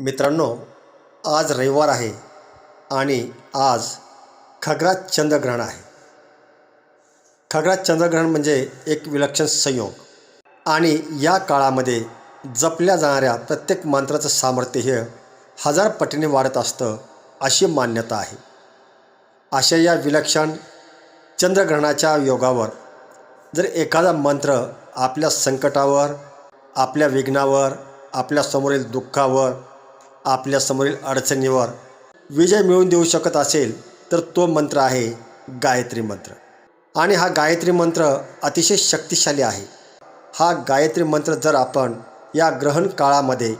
मित्रांनो आज रविवार आहे आणि आज खगरा चंद्रग्रहण आहे. खगरा चंद्रग्रहण म्हणजे एक विलक्षण संयोग आणि या काळामध्ये जपल्या जाणाऱ्या प्रत्येक मंत्राचं सामर्थ्य हे हजार पटीने वाढत असतं अशी मान्यता आहे. अशा या विलक्षण चंद्रग्रहणाच्या योगावर जर एखादा मंत्र आपल्या संकटावर आपल्या विघ्नावर आपल्यासमोरील दुःखावर आपल्यासमोरील अडचणीवर विजय मिळवून देऊ शकत असेल तर तो मंत्र आहे गायत्री मंत्र. आणि हा गायत्री मंत्र अतिशय शक्तिशाली आहे. हा गायत्री मंत्र जर आपण या ग्रहण काळामध्ये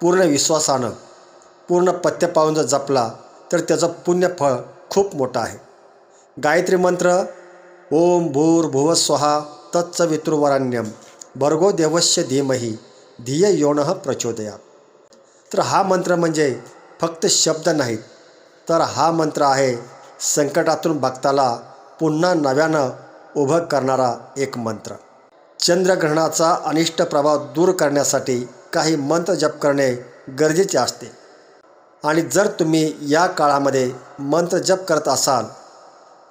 पूर्ण विश्वासानं पूर्ण पथ्य पाहून जर जपला तर त्याचं पुण्यफळ खूप मोठं आहे. गायत्री मंत्र ओम भूर्भुव स्वहा तत्सवितृवराण्यम भर्गो देवस्य धीमही धिय योन प्रचोदया तर हा मंत्र म्हणजे फक्त शब्द नाहीत. तर हा मंत्र आहे संकटातून भक्ताला पुन्हा नव्यानं उभं करणारा एक मंत्र. चंद्रग्रहणाचा अनिष्ट प्रभाव दूर करण्यासाठी काही मंत्र जप करणे गरजेचे असते. आणि जर तुम्ही या काळामध्ये मंत्र जप करत असाल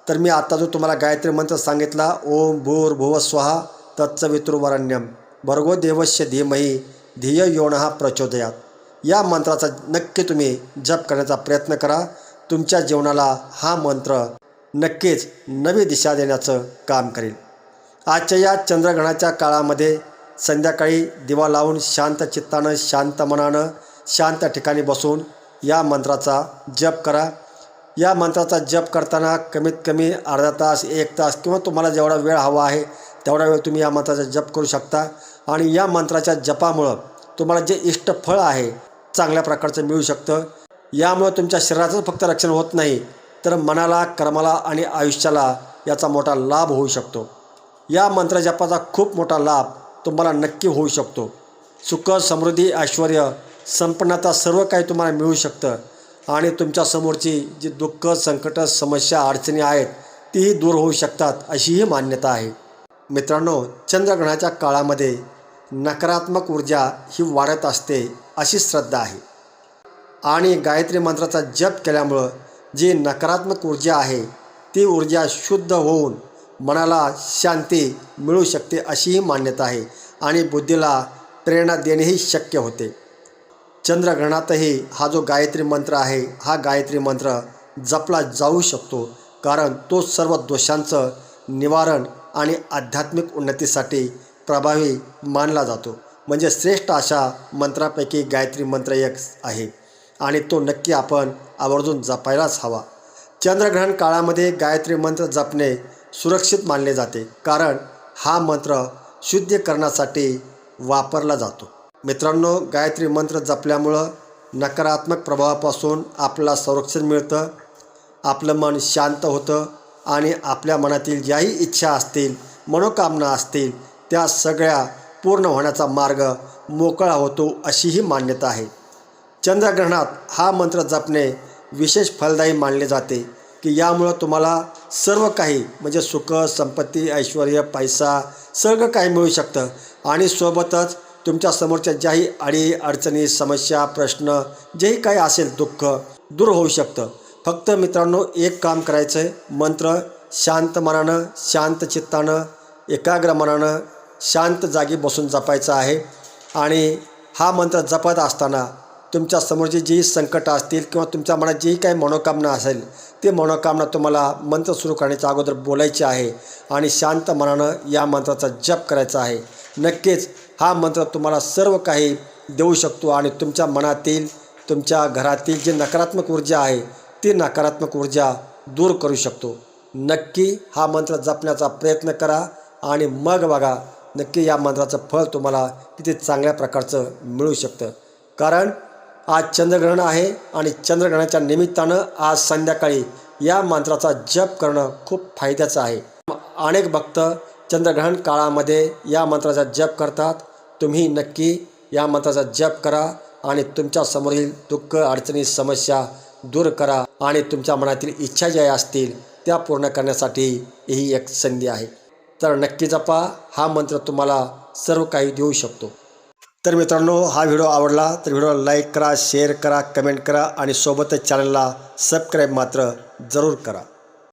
तर मी आता जो तुम्हाला गायत्री मंत्र सांगितला ओम भूर भुव स्वहा तत्सवितुर्वरण्यम भर्गो देवस्य धीमही धिय योनहा प्रचोदयात. या मंत्राचा नक्की तुम्ही जप करण्याचा प्रयत्न करा. तुमच्या जीवनाला हा मंत्र नक्कीच नवी दिशा देण्याचं काम करेल. आजच्या या चंद्रग्रहणाच्या काळामध्ये संध्याकाळी दिवा लावून शांत चित्तानं शांत मनानं शांत ठिकाणी बसून या मंत्राचा जप करा. या मंत्राचा जप करताना कमीत कमी अर्धा तास एक तास किंवा तुम्हाला जेवढा वेळ हवा आहे तेवढा वेळ तुम्ही या मंत्राचा जप करू शकता. आणि या मंत्राच्या जपामुळं तुम्हाला जे इष्ट फळ आहे चांगल्या प्रकारचं मिळू शकतं. यामुळं तुमच्या शरीराचं फक्त रक्षण होत नाही तर मनाला कर्माला आणि आयुष्याला याचा मोठा लाभ होऊ शकतो. या मंत्रजपाचा खूप मोठा लाभ तुम्हाला नक्की होऊ शकतो. सुख समृद्धी ऐश्वर संपन्नता सर्व काही तुम्हाला मिळू शकतं आणि तुमच्यासमोरची जी दुःख संकट समस्या अडचणी आहेत तीही दूर होऊ शकतात अशीही मान्यता आहे. मित्रांनो चंद्रग्रहणाच्या काळामध्ये नकारात्मक ऊर्जा ही वाढत असते. अशी श्रद्धा आहे. आणि गायत्री मंत्राचा जप केल्यामुळं जी नकारात्मक ऊर्जा आहे ती ऊर्जा शुद्ध होऊन मनाला शांती मिळू शकते अशीही मान्यता आहे आणि बुद्धीला प्रेरणा देणेही शक्य होते. चंद्रग्रहणातही हा जो गायत्री मंत्र आहे हा गायत्री मंत्र जपला जाऊ शकतो कारण तो सर्व दोषांचं निवारण आणि आध्यात्मिक उन्नतीसाठी प्रभावी मानला जातो. म्हणजे श्रेष्ठ अशा मंत्रापैकी गायत्री मंत्र एक आहे. आणि तो नक्की आपण आवर्जून जपायलाच हवा. चंद्रग्रहण काळामध्ये गायत्री मंत्र जपणे सुरक्षित मानले जाते. कारण हा मंत्र शुद्धीकरणासाठी वापरला जातो. मित्रांनो गायत्री मंत्र जपल्यामुळं नकारात्मक प्रभावापासून आपल्याला संरक्षण मिळतं आपलं मन शांत होतं आणि आपल्या मनातील ज्याही इच्छा असतील मनोकामना असतील त्या सगळ्या पूर्ण होण्याचा मार्ग मोकळा होतो अशीही मान्यता आहे. चंद्रग्रहणात हा मंत्र जपणे विशेष फलदायी मानले जाते की यामुळं तुम्हाला सर्व काही म्हणजे सुख संपत्ती ऐश्वर पैसा सगळं काही मिळू शकतं आणि सोबतच तुमच्या समोरच्या ज्याही अडी अडचणी समस्या प्रश्न जेही काही असेल दुःख दूर होऊ शकतं. फक्त मित्रांनो एक काम करायचं आहे मंत्र शांत मनानं शांत चित्तानं एकाग्र मनानं शांत जागी बसून जपायचं आहे. आणि हा मंत्र जपत असताना तुमच्या समोरची जी संकटं असतील किंवा तुमच्या मनात जी काही मनोकामना असेल ते मनोकामना तुम्हाला मंत्र सुरू करण्याच्या अगोदर बोलायची आहे आणि शांत मनानं या मंत्राचा जप करायचा आहे. नक्कीच हा मंत्र तुम्हाला सर्व काही देऊ शकतो आणि तुमच्या मनातील तुमच्या घरातील जी नकारात्मक ऊर्जा आहे ती नकारात्मक ऊर्जा दूर करू शकतो. नक्की हा मंत्र जपण्याचा प्रयत्न करा आणि मग बघा नक्की या मंत्राचं फळ तुम्हाला किती चांगल्या प्रकारचं मिळू शकतं. कारण आज चंद्रग्रहण आहे आणि चंद्रग्रहणाच्या निमित्तानं आज संध्याकाळी या मंत्राचा जप करणं खूप फायद्याचं आहे. अनेक भक्त चंद्रग्रहण काळामध्ये या मंत्राचा जप करतात. तुम्ही नक्की या मंत्राचा जप करा आणि तुमच्यासमोरील दुःख अडचणी समस्या दूर करा आणि तुमच्या मनातील इच्छा ज्या असतील त्या पूर्ण करण्यासाठी ही एक संधी आहे. तर नक्की जपा हा मंत्र तुम्हाला सर्व काही देऊ शकतो. तर मित्रांनो हा व्हिडिओ आवडला तर व्हिडिओला लाईक करा शेअर करा कमेंट करा आणि सोबतच चॅनलला सबस्क्राईब मात्र जरूर करा.